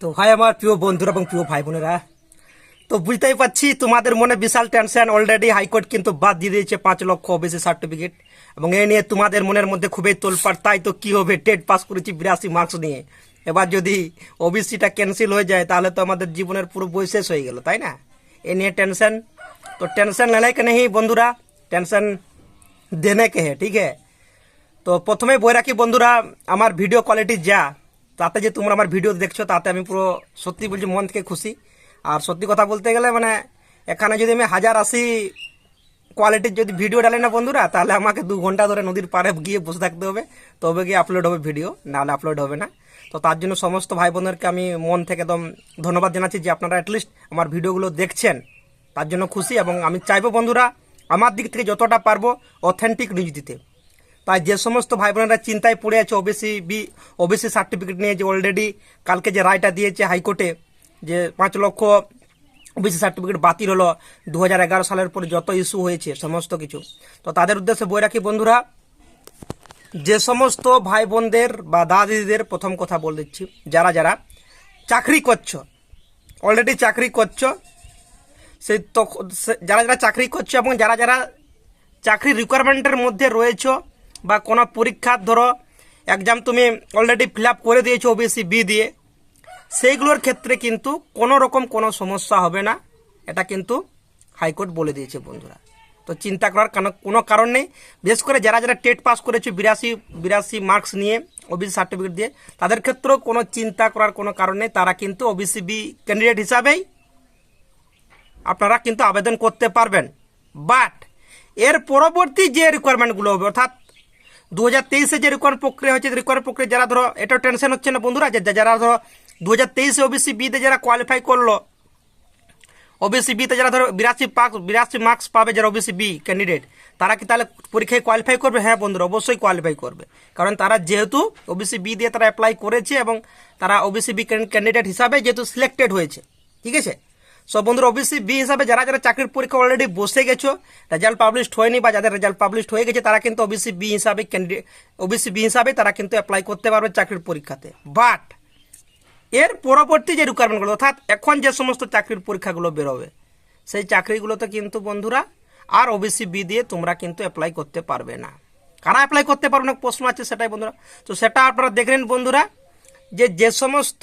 তো ভাই আমার প্রিয় বন্ধুরা এবং প্রিয় ভাই বোনেরা, তো বুঝতেই পারছি তোমাদের মনে বিশাল টেনশন অলরেডি হাইকোর্ট কিন্তু বাদ দিয়ে দিয়েছে পাঁচ লক্ষ ওবিসি সার্টিফিকেট এবং এ নিয়ে তোমাদের মনের মধ্যে খুবই তোলপাড়, তাই তো কী হবে, টেট পাস করেছি বিরাশি মার্কস নিয়ে। এবার যদি ওবিসিটা ক্যান্সেল হয়ে যায়, তাহলে তো আমাদের জীবনের পুরো বই শেষ হয়ে গেল, তাই না? এ নিয়ে টেনশন তো টেনশন লেনে কেন নেই বন্ধুরা টেনশন দেনে কে ঠিক? হ্যাঁ তো প্রথমে বই রাখি বন্ধুরা, আমার ভিডিও কোয়ালিটি যা। তাতে যে তোমরা আমার ভিডিও দেখছ, তাতে আমি পুরো সত্যি বলছি মন থেকে খুশি। আর সত্যি কথা বলতে গেলে মানে এখানে যদি আমি হাজার আশি কোয়ালিটির যদি ভিডিও ডালি না বন্ধুরা, তাহলে আমাকে দু ঘণ্টা ধরে নদীর পাড়ে গিয়ে বসে থাকতে হবে। তবে গিয়ে আপলোড হবে ভিডিও নাহলে আপলোড হবে না। তো তার জন্য সমস্ত ভাই বোনদেরকে আমি মন থেকে একদম ধন্যবাদ জানাচ্ছি যে আপনারা অ্যাটলিস্ট আমার ভিডিওগুলো দেখছেন। তার জন্য খুশি এবং আমি চাইব বন্ধুরা, আমার দিক থেকে যতটা পারব অথেন্টিক নিউজ দিতে। তাই যে সমস্ত ভাই বোনেরা চিন্তায় পড়ে আছে ওবিসি বি ওবিসি সার্টিফিকেট নিয়ে যে অলরেডি কালকে যে রায়টা দিয়েছে হাইকোর্টে যে পাঁচ লক্ষ ওবিসি সার্টিফিকেট বাতিল হলো দু হাজার এগারো সালের পরে যত ইস্যু হয়েছে, সমস্ত কিছু। তো তাদের উদ্দেশ্যে বই রাখি বন্ধুরা, যে সমস্ত ভাই বোনদের বা দাদা দিদিদের প্রথম কথা বলে দিচ্ছি, যারা যারা চাকরি করছ অলরেডি চাকরি করছ সেই তখন যারা যারা চাকরি করছ এবং যারা যারা চাকরি রিকোয়ারমেন্টের মধ্যে রয়েছো বা কোনো পরীক্ষার ধরো এক্সাম তুমি অলরেডি ফিল করে দিয়েছ ওবিসি বি দিয়ে, সেইগুলোর ক্ষেত্রে কিন্তু কোনো রকম কোনো সমস্যা হবে না। এটা কিন্তু হাইকোর্ট বলে দিয়েছে বন্ধুরা। তো চিন্তা করার কোনো কারণ নেই। বিশেষ করে যারা যারা টেট পাস করেছে, বিরাশি বিরাশি মার্কস নিয়ে ওবিসি সার্টিফিকেট দিয়ে, তাদের ক্ষেত্রেও কোনো চিন্তা করার কোনো কারণ নেই। তারা কিন্তু ওবিসি বি ক্যান্ডিডেট হিসাবেই আপনারা কিন্তু আবেদন করতে পারবেন। বাট এর পরবর্তী যে রিকোয়ারমেন্টগুলো হবে, অর্থাৎ দু হাজার তেইশে যে রিকোয়ার প্রক্রিয়া হচ্ছে রিকোয়ার প্রক্রিয়া যারা ধরো এটা টেনশন হচ্ছে না বন্ধুরা যারা ধরো দু হাজার তেইশে ওবিসি বিতে যারা কোয়ালিফাই করল ওবিসি বিতে যারা ধরো বিরাশি পাক, বিরাশি মার্কস পাবে যারা ওবিসি বি ক্যান্ডিডেট তারা কি তাহলে পরীক্ষায় কোয়ালিফাই করবে? হ্যাঁ বন্ধুরা, অবশ্যই কোয়ালিফাই করবে। কারণ তারা যেহেতু ওবিসি বি দিয়ে তারা অ্যাপ্লাই করেছে এবং তারা ওবিসি বি ক্যান্ডিডেট হিসাবে যেহেতু সিলেক্টেড হয়েছে, ঠিক আছে? সব বন্ধুরা ওবিসি বি হিসাবে যারা যারা চাকরির পরীক্ষা অলরেডি বসে গেছো রেজাল্ট পাবলিশড হয়নি বা যাদের রেজাল্ট পাবলিশড হয়ে গেছে, তারা কিন্তু ওবিসি বি হিসাবে ওবিসি বি হিসাবে তারা কিন্তু অ্যাপ্লাই করতে পারবে চাকরির পরীক্ষাতে। বাট এর পরবর্তী যে রিকোয়ারমেন্টগুলো অর্থাৎ এখন যে সমস্ত চাকরির পরীক্ষাগুলো বেরোবে, সেই চাকরিগুলোতে কিন্তু বন্ধুরা, আর ওবিসি বি দিয়ে তোমরা কিন্তু অ্যাপ্লাই করতে পারবে না। কারা অ্যাপ্লাই করতে পারবে না? প্রশ্ন আছে সেটাই বন্ধুরা। তো সেটা আপনারা দেখলেন বন্ধুরা, যে যে সমস্ত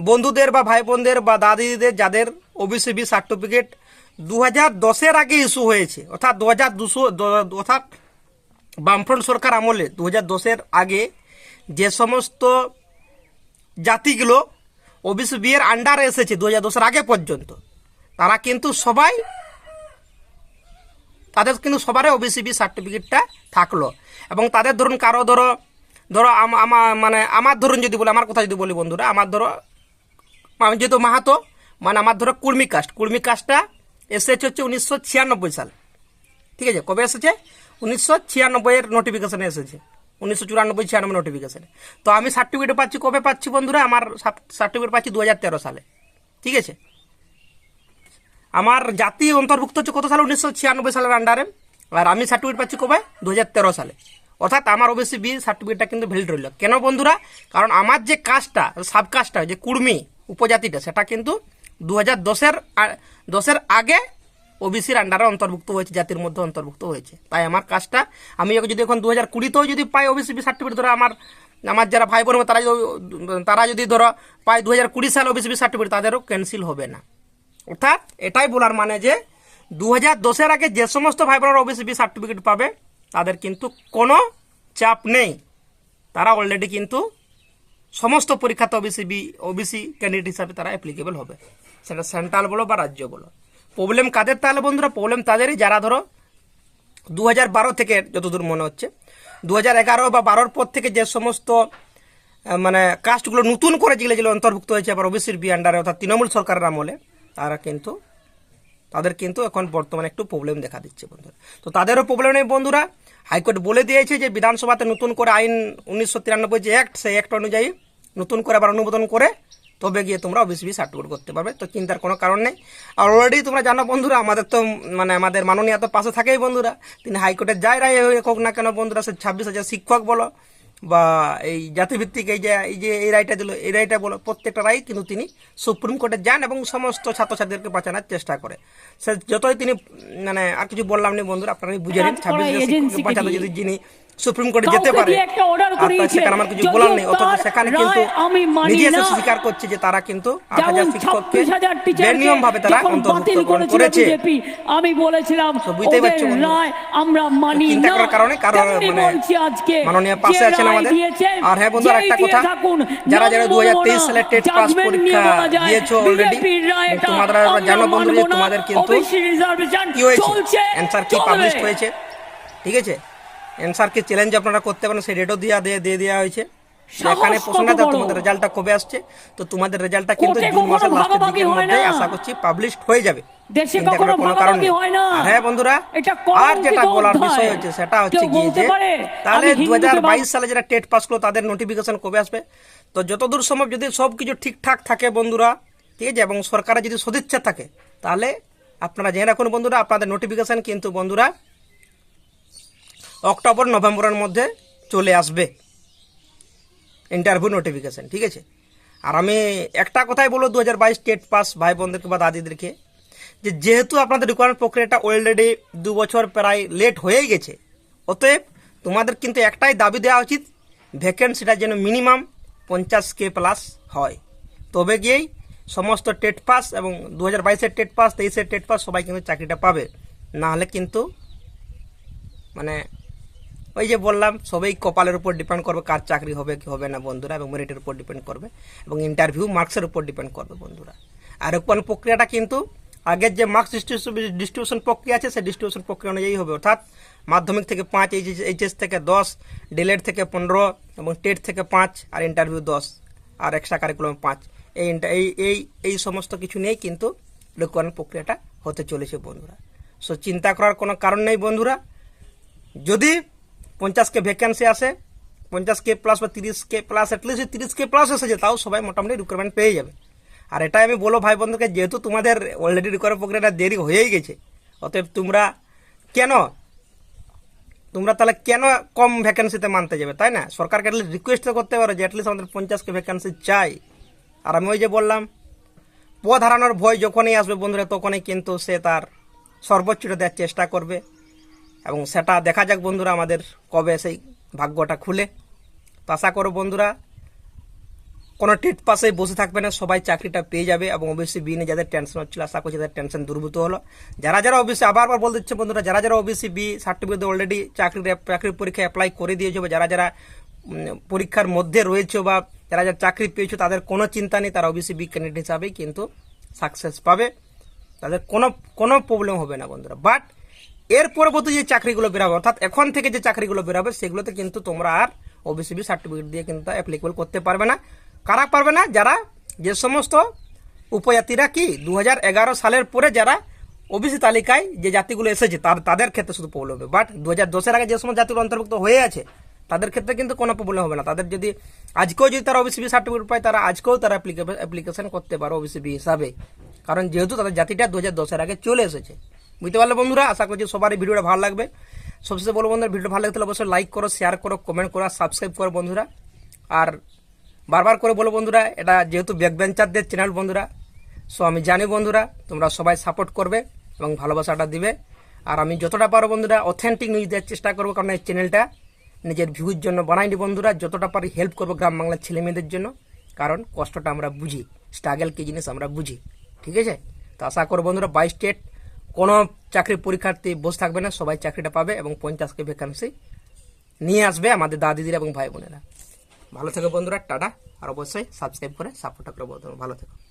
বন্ধুদের বা ভাই বোনদের বা দাদিদের যাদের ওবিসি বি সার্টিফিকেট দু হাজার দশের আগে ইস্যু হয়েছে, অর্থাৎ দু হাজার দুশো অর্থাৎ বামফ্রন্ট সরকার আমলে দু হাজার দশের আগে যে সমস্ত জাতিগুলো ওবিসি বি এর আন্ডারে এসেছে দু হাজার দশের আগে পর্যন্ত, তারা কিন্তু সবাই, তাদের কিন্তু সবারই ওবিসি বি সার্টিফিকেটটা থাকল। এবং তাদের ধরুন কারও ধরো ধরো আম- আমার মানে আমার ধরুন যদি বলি, আমার কথা যদি বলি বন্ধুরা, আমার ধরো আমি যেহেতু মাহাতো মানে আমার ধরো কুর্মি কাস্ট। কুর্মি কাস্টটা এসেছে হচ্ছে উনিশশো ছিয়ানব্বই সাল। ঠিক আছে? কবে এসেছে? উনিশশো ছিয়ানব্বইয়ের নোটিফিকেশনে এসেছে। উনিশশো চুরানব্বই, ছিয়ানব্বই নোটিফিকেশনে তো আমি সার্টিফিকেট পাচ্ছি কবে পাচ্ছি বন্ধুরা? আমার সার্টিফিকেট পাচ্ছি দু হাজার তেরো সালে। ঠিক আছে? আমার জাতি অন্তর্ভুক্ত হচ্ছে কত সালে? উনিশশো ছিয়ানব্বই সালের আন্ডারে আর আমি সার্টিফিকেট পাচ্ছি কবে? দু হাজার তেরো সালে। অর্থাৎ আমার ওবিসি বি সার্টিফিকেটটা কিন্তু ভ্যালিড রইল। কেন বন্ধুরা? কারণ আমার যে কাজটা সাব কাজটা যে কুর্মি উপজাতিটা সেটা কিন্তু দু হাজার দশের দশের আগে ওবিসির আন্ডারে অন্তর্ভুক্ত হয়েছে, জাতির মধ্যে অন্তর্ভুক্ত হয়েছে। তাই আমার কাজটা, আমি যদি এখন দু হাজার কুড়িতেও যদি পাই ওবিসি সার্টিফিকেট ধরো আমার আমার যারা ভাই বোন তারা তারা যদি ধরো পায় দু হাজার কুড়ি সাল ওবিসি সার্টিফিকেট তাদেরও ক্যান্সেল হবে না। অর্থাৎ এটাই বলার মানে যে দু হাজার দশের আগে যে সমস্ত ভাই বোনেরা ওবিসি সার্টিফিকেট পাবে, তাদের কিন্তু কোনো চাপ নেই। তারা অলরেডি কিন্তু সমস্ত পরীক্ষাতে ওবিসি বি ওবিসি ক্যান্ডিডেট হিসাবে তারা অ্যাপ্লিকেবল হবে। সেটা সেন্ট্রাল বলো বা রাজ্য বলো। প্রবলেম কাদের তাহলে বন্ধুরা? প্রবলেম তাদেরই। যারা ধরো দু বারো থেকে যতদূর মনে হচ্ছে দু এগারো বা বারোর পর থেকে যে সমস্ত মানে কাস্টগুলো নতুন করে যেগুলো যেগুলো অন্তর্ভুক্ত হয়েছে, আবার ওবিসির বি আন্ডারে অর্থাৎ তৃণমূল সরকারের আমলে, তারা কিন্তু, তাদের কিন্তু এখন বর্তমানে একটু প্রবলেম দেখা দিচ্ছে বন্ধুরা। তো তাদেরও প্রবলেম নেই বন্ধুরা। হাইকোর্ট বলে দিয়েছে যে বিধানসভাতে নতুন করে আইন উনিশশো তিরানব্বই যে অ্যাক্ট সেই অ্যাক্ট অনুযায়ী নতুন করে আবার অনুমোদন করে তবে গিয়ে তোমরা ওবিসি বি সার্টিফিকেট করতে পারবে। তো চিন্তার কোনো কারণ নেই। আর অলরেডি তোমরা জানো বন্ধুরা, আমাদের তো মানে আমাদের মাননীয় তো পাশে থাকেই বন্ধুরা। তিনি হাইকোর্টে যাই রায় হোক না কেন বন্ধুরা, সে ছাব্বিশ হাজার শিক্ষক বলো বা এই জাতিভিত্তিক এই যে এই যে এই রায়টা দিল এই রায়টা বলো প্রত্যেকটা রায় কিন্তু তিনি সুপ্রিম কোর্টে যান এবং সমস্ত ছাত্রছাত্রীদেরকে বাঁচানোর চেষ্টা করে। সে যতই তিনি মানে আর কিছু বললাম না বন্ধুরা আপনারা বুঝে নিন ছাব্বিশ বাঁচাতে যদি যিনি সুপ্রিম কোর্টে যেতে পারে। আর সেখানে আমার কিছু বলার নেই। অথচ সেখানে কিন্তু নিজে এসে স্বীকার করছে যে তারা কিন্তু আট হাজার শিক্ষককে বেনিয়ম ভাবে তারা করেছে। আমি বলেছিলাম তো বুঝতেই পারছ আমরা মানি চিন্তা করার কারণে কারণ মানে মাননীয় পাশে আছেন আমাদের। আর হ্যাঁ বন্ধু, একটা কথা, যারা যারা 2023 বলব না, সালে টেট পাস পরীক্ষা দিয়েছ তোমরা আমরা জানো বন্ধু যে তোমাদের কিন্তু কি হয়েছে? অ্যান্সার কি পাবলিশ হয়েছে? ঠিক আছে? অ্যান্সার কি চ্যালেঞ্জ আপনারা করতে পারেন সেই ডেটও দিয়ে দিয়ে দিয়ে দেওয়া হয়েছে। এখানে প্রশ্নটা দাও তোমাদের রেজাল্টটা কবে আসছে? তো তোমাদের রেজাল্টটা কিন্তু জুন মাসের লাস্টের দিকের মধ্যে আশা করছি পাবলিশ হয়ে যাবে। দেশে কখনো কোনো কারণ হয় না। আর হ্যাঁ বন্ধুরা আর যেটা বলার বিষয় হচ্ছে সেটা হচ্ছে গিয়ে যে তাহলে আমি দু হিন্দুকে হাজার বাইশ বাদ- সালে যারা টেট পাস করল তাদের নোটিফিকেশন কবে আসবে? তো যতদূর সম্ভব যদি সব কিছু ঠিকঠাক থাকে বন্ধুরা ঠিক আছে এবং সরকারের যদি সদিচ্ছা থাকে তাহলে আপনারা জেনে রাখুন বন্ধুরা আপনাদের নোটিফিকেশন কিন্তু বন্ধুরা অক্টোবর, নভেম্বরের মধ্যে চলে আসবে ইন্টারভিউ নোটিফিকেশন ঠিক আছে? আর আমি একটা কথাই বলব দু হাজার বাইশ টেট পাস ভাই বোনদেরকে বা দাদিদেরকে, যে যেহেতু আপনাদের রিকোয়ারমেন্ট প্রক্রিয়াটা অলরেডি দু বছর প্রায় লেট হয়েই গেছে, অতএব তোমাদের কিন্তু একটাই দাবি দেওয়া উচিত ভ্যাকেন্সিটা যেন মিনিমাম পঞ্চাশ কে প্লাস হয়। তবে গিয়েই সমস্ত টেট পাস এবং দু হাজার বাইশের টেট পাস তেইশের টেট পাস সবাই কিন্তু চাকরিটা পাবে। না হলে কিন্তু মানে ওই যে বললাম, সবাই কপালের উপর ডিপেন্ড করবে কার চাকরি হবে, কি হবে না বন্ধুরা, এবং মেরিটের উপর ডিপেন্ড করবে, এবং ইন্টারভিউ মার্কসের উপর ডিপেন্ড করবে বন্ধুরা। আর ওপেন প্রক্রিয়াটা কিন্তু আগের যে মার্কস ডিস্ট্রিবিউশন প্রক্রিয়া আছে, সেই ডিস্ট্রিবিউশন প্রক্রিয়া অনুযায়ী হবে। অর্থাৎ মাধ্যমিক থেকে পাঁচ এইচএস থেকে দশ ডিলেট থেকে পনেরো, এবং টেট থেকে পাঁচ, আর ইন্টারভিউ দশ, আর এক্সট্রা কারিকুলাম পাঁচ। এই এই এই সমস্ত কিছু নিয়েই কিন্তু রিকোয়ারমেন্ট প্রক্রিয়াটা হতে চলেছে বন্ধুরা। সো চিন্তা করার কোনো কারণ নেই বন্ধুরা। যদি পঞ্চাশ কে ভ্যাকেন্সি আসে পঞ্চাশ কে প্লাস বা তিরিশ কে প্লাস অ্যাটলিস্ট তিরিশ কে প্লাস এসেছে তাও সবাই মোটামুটি রিক্রুটমেন্ট পেয়ে যাবে। আর এটাই আমি বলো ভাই বন্ধুকে, যেহেতু তোমাদের অলরেডি রিকোয়ার প্রক্রিয়াটা দেরি হয়েই গেছে, অতএব তোমরা কেন, তোমরা তাহলে কেন কম ভ্যাকেন্সিতে মানতে যাবে, তাই না? সরকারকে অ্যাটলিস্ট রিকোয়েস্ট করতে পারো যে অ্যাটলিস্ট আমাদের পঞ্চাশকে ভ্যাকেন্সি চাই। আর আমি ওই যে বললাম পদ হারানোর ভয় যখনই আসবে বন্ধুরা, তখনই কিন্তু সে তার সর্বোচ্চটা দেওয়ার চেষ্টা করবে। এবং সেটা দেখা যাক বন্ধুরা আমাদের কবে সেই ভাগ্যটা খুলে। তো আশা করো বন্ধুরা, কোনো টেট পাশে বসে থাকবে না, সবাই চাকরিটা পেয়ে যাবে এবং অবশ্যই বি নিয়ে যাদের টেনশন হচ্ছিল, আশা করছি তাদের টেনশন দূরভূত হলো। যারা যারা অবশ্যই আবার আবার বলতে দিচ্ছে বন্ধুরা, যারা যারা অবশ্যই বি সার্টিফিকেট অলরেডি চাকরির চাকরির পরীক্ষা অ্যাপ্লাই করে দিয়েছে বা যারা যারা পরীক্ষার মধ্যে রয়েছে বা যারা যারা চাকরি পেয়েছ, তাদের কোনো চিন্তা নেই, তারা অবশ্যই বি ক্যান্ডিডেট হিসাবেই কিন্তু সাকসেস পাবে। তাদের কোনো কোনো প্রবলেম হবে না বন্ধুরা। বাট এর পরবর্তী যে চাকরিগুলো বেরাবে, অর্থাৎ এখন থেকে যে চাকরিগুলো বেরাবে, সেগুলোতে কিন্তু তোমরা আর ওবিসিবি সার্টিফিকেট দিয়ে কিন্তু অ্যাপ্লিকেবল করতে পারবে না। কারা পারবে না? যারা যে সমস্ত উপজাতিরা কি দু হাজার এগারো সালের পরে যারা ওবিসি তালিকায় যে জাতিগুলো এসেছে তাদের ক্ষেত্রে শুধু প্রবলেম হবে। বাট দু হাজার আগে যে সমস্ত জাতিগুলো অন্তর্ভুক্ত হয়ে আছে, তাদের ক্ষেত্রে কিন্তু কোনো প্রবলেম হবে না। তাদের যদি আজকেও যদি তারা ওবিসিবি সার্টিফিকেট পায়, তারা আজকেও তারা অ্যাপ্লিকেশন করতে পারে ওবিসিবি হিসাবে। কারণ যেহেতু তাদের জাতিটা দু হাজার আগে চলে এসেছে বুঝতে পারলে বন্ধুরা? আশা করছি সবারই ভিডিওটা ভালো লাগবে। সবচেয়ে বলো বন্ধুরা ভিডিও ভালো লাগলে তাহলে অবশ্যই লাইক করো শেয়ার করো কমেন্ট করো সাবস্ক্রাইব করো বন্ধুরা। আর বারবার করে বলো বন্ধুরা, এটা যেহেতু ব্যাক বেঞ্চারদের চ্যানেল বন্ধুরা সো আমি জানি বন্ধুরা, তোমরা সবাই সাপোর্ট করবে এবং ভালোবাসাটা দিবে। আর আমি যতটা পারো বন্ধুরা অথেন্টিক নিউজ দেওয়ার চেষ্টা করব, কারণ এই চ্যানেলটা নিজের ভিউর জন্য বানাইনি বন্ধুরা। যতটা পারি হেল্প করব গ্রাম বাংলার ছেলে মেয়েদের জন্য, কারণ কষ্টটা আমরা বুঝি স্ট্রাগল কি জিনিস আমরা বুঝি, ঠিক আছে? তো আশা করো বন্ধুরা বাইশ স্টেট কোনো চাকরি পরীক্ষার্থী বসে থাকবে না, সবাই চাকরিটা পাবে এবং পঞ্চাশকে ভ্যাকান্সি নিয়ে আসবে আমাদের দাদিদিরা এবং ভাই বোনেরা। ভালো থেকো বন্ধুরা, টাটা। আর অবশ্যই সাবস্ক্রাইব করে সাপোর্টটা করে বন্ধুরা, ভালো থেকো।